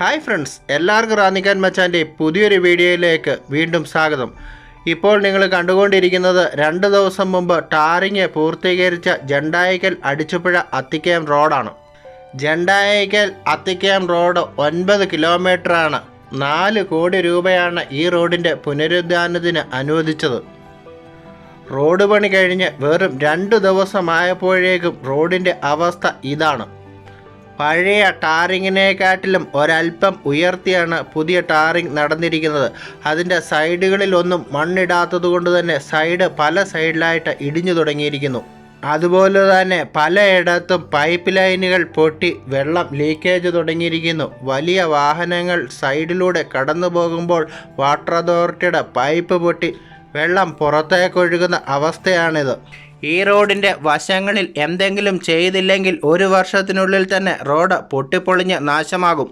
Hi friends എല്ലാവർക്കും റാന്നിക്കാൻ മച്ചാന്റെ പുതിയൊരു വീഡിയോയിലേക്ക് വീണ്ടും സ്വാഗതം. ഇപ്പോൾ നിങ്ങൾ കണ്ടുകൊണ്ടിരിക്കുന്നത് രണ്ട് ദിവസം മുമ്പ് ടാറിങ് പൂർത്തീകരിച്ച ജണ്ടായിക്കൽ അടിച്ചുപുഴ അത്തിക്കയം റോഡാണ്. ജണ്ടായിക്കൽ അത്തിക്കയം റോഡ് ഒൻപത് കിലോമീറ്ററാണ്. നാല് കോടി രൂപയാണ് ഈ റോഡിന്റെ പുനരുദ്ധാനത്തിന് അനുവദിച്ചത്. റോഡ് പണി കഴിഞ്ഞ് വെറും രണ്ട് ദിവസമായപ്പോഴേക്കും റോഡിന്റെ അവസ്ഥ ഇതാണ്. പഴയ ടാറിങ്ങിനെക്കാട്ടിലും ഒരല്പം ഉയർത്തിയാണ് പുതിയ ടാറിങ് നടന്നിരിക്കുന്നത്. അതിന്റെ സൈഡുകളിലൊന്നും മണ്ണിടാത്തത് കൊണ്ട് തന്നെ സൈഡ് പല സൈഡിലായിട്ട് ഇടിഞ്ഞു തുടങ്ങിയിരിക്കുന്നു. അതുപോലെ തന്നെ പലയിടത്തും പൈപ്പ് ലൈനുകൾ പൊട്ടി വെള്ളം ലീക്കേജ് തുടങ്ങിയിരിക്കുന്നു. വലിയ വാഹനങ്ങൾ സൈഡിലൂടെ കടന്നു പോകുമ്പോൾ വാട്ടർ അതോറിറ്റിയുടെ പൈപ്പ് പൊട്ടി വെള്ളം പുറത്തേക്കൊഴുകുന്ന അവസ്ഥയാണിത്. ഈ റോഡിന്റെ വശങ്ങളിൽ എന്തെങ്കിലും ചെയ്തില്ലെങ്കിൽ ഒരു വർഷത്തിനുള്ളിൽ തന്നെ റോഡ് പൊട്ടിപ്പൊളിഞ്ഞ് നാശമാകും.